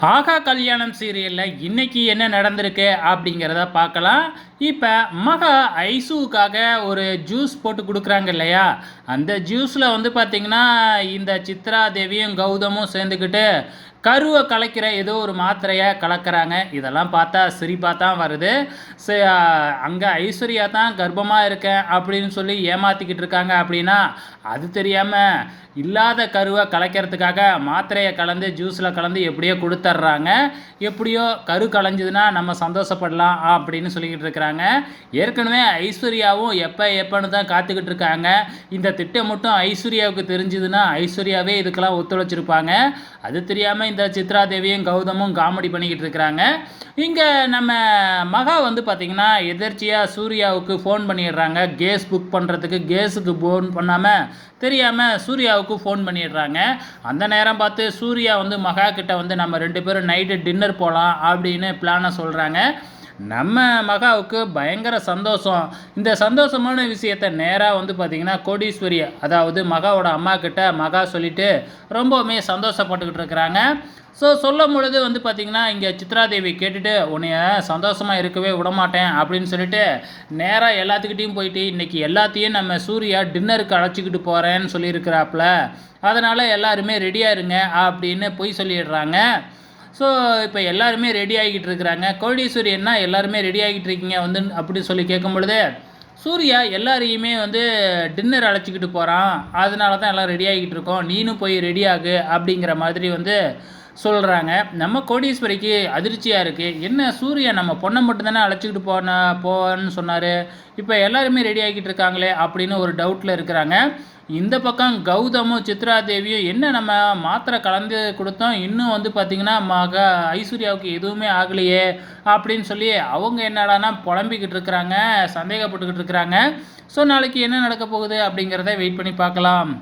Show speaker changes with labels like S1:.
S1: ஆகா கல்யாணம் சீரியலில் இன்றைக்கி என்ன நடந்திருக்கு அப்படிங்கிறத பார்க்கலாம். இப்போ மகா ஐசுவுக்காக ஒரு ஜூஸ் போட்டு கொடுக்குறாங்க இல்லையா? அந்த ஜூஸில் வந்து பார்த்திங்கன்னா இந்த சித்ரா தேவியும் கௌதமும் சேர்ந்துக்கிட்டு கருவை கலைக்கிற ஏதோ ஒரு மாத்திரையை கலக்கிறாங்க. இதெல்லாம் பார்த்தா சிரிப்பாக தான் வருது. அங்கே ஐஸ்வர்யா தான் கர்ப்பமாக இருக்கேன் அப்படின்னு சொல்லி ஏமாற்றிக்கிட்டு இருக்காங்க அப்படின்னா அது தெரியாமல் இல்லாத கருவை கலைக்கிறதுக்காக மாத்திரையை கலந்து ஜூஸில் கலந்து எப்படியோ கொடுத்துட்றாங்க எப்படியோ கரு கலைஞ்சதுன்னா நம்ம சந்தோஷப்படலாம் அப்படின்னு சொல்லிக்கிட்டு இருக்கிறாங்க. ஏற்கனவே ஐஸ்வர்யாவும் எப்போ எப்போன்னு தான் காத்துக்கிட்டு இருக்காங்க. இந்த திட்டம் மட்டும் ஐஸ்வர்யாவுக்கு தெரிஞ்சதுன்னா ஐஸ்வர்யாவே இதுக்கெல்லாம் ஒத்துழைச்சிருப்பாங்க. அது தெரியாமல் இந்த சித்ரா தேவியும் கௌதமும் காமெடி பண்ணிக்கிட்டு இருக்கிறாங்க. இங்கே நம்ம மகா வந்து பார்த்திங்கன்னா எதிர்ச்சியாக சூர்யாவுக்கு ஃபோன் பண்ணிடுறாங்க. கேஸ் புக் பண்ணுறதுக்கு கேஸுக்கு ஃபோன் பண்ணாமல் தெரியாமல் சூர்யாவுக்கு ஃபோன் பண்ணிடுறாங்க. அந்த நேரம் பார்த்து சூர்யா வந்து மகா கிட்ட வந்து நம்ம ரெண்டு பேரும் நைட்டு டின்னர் போகலாம் அப்படின்னு பிளானை சொல்கிறாங்க நம்ம மகாவுக்கு பயங்கர சந்தோஷம். இந்த சந்தோஷமான விஷயத்த நேராக வந்து பார்த்திங்கன்னா கோடீஸ்வரி அதாவது மகாவோட அம்மா கிட்ட மகா சொல்லிவிட்டு ரொம்பவுமே சந்தோஷப்பட்டுக்கிட்டு இருக்கிறாங்க. ஸோ சொல்லும் பொழுது வந்து பார்த்திங்கன்னா இங்கே சித்ராதேவி கேட்டுட்டு உன்னைய சந்தோஷமாக இருக்கவே விடமாட்டேன் அப்படின்னு சொல்லிட்டு நேராக எல்லாத்துக்கிட்டேயும் போயிட்டு இன்றைக்கி எல்லாத்தையும் நம்ம சூர்யா டின்னருக்கு அழைச்சிக்கிட்டு போகிறேன்னு சொல்லியிருக்கிறாப்புல அதனால் எல்லாருமே ரெடியாக இருங்க அப்படின்னு போய் சொல்லிடுறாங்க. ஸோ இப்போ எல்லாருமே ரெடி ஆகிக்கிட்டு இருக்கிறாங்க. கோடீஸ்வரி என்ன எல்லாருமே ரெடி ஆகிட்டு இருக்கீங்க வந்து அப்படின்னு சொல்லி கேட்கும் பொழுது சூர்யா எல்லாரையுமே வந்து டின்னர் அழைச்சிக்கிட்டு போகிறான் அதனால தான் எல்லாம் ரெடி ஆகிக்கிட்டு இருக்கோம். நீனும் போய் ரெடி ஆகு அப்படிங்கிற மாதிரி வந்து சொல்கிறாங்க நம்ம கோடீஸ்வரிக்கு அதிர்ச்சியாக இருக்குது என்ன சூர்யா நம்ம பொண்ணை மட்டும்தானே அழைச்சிக்கிட்டு போன போன்னு சொன்னார். இப்போ எல்லாருமே ரெடி ஆகிட்டு இருக்காங்களே அப்படின்னு ஒரு டவுட்டில் இருக்கிறாங்க. இந்த பக்கம் கௌதமும் சித்ரா தேவியும் என்ன நம்ம மாத்திரை கலந்து கொடுத்தோம்? இன்னும் வந்து பார்த்திங்கன்னா மக ஐஸ்வர்யாவுக்கு எதுவுமே ஆகலையே அப்படின்னு சொல்லி அவங்க என்னடானா புலம்பிக்கிட்டு இருக்கிறாங்க சந்தேகப்பட்டுக்கிட்டு இருக்கிறாங்க. ஸோ நாளைக்கு என்ன நடக்க போகுது அப்படிங்கிறத வெயிட் பண்ணி பார்க்கலாம்.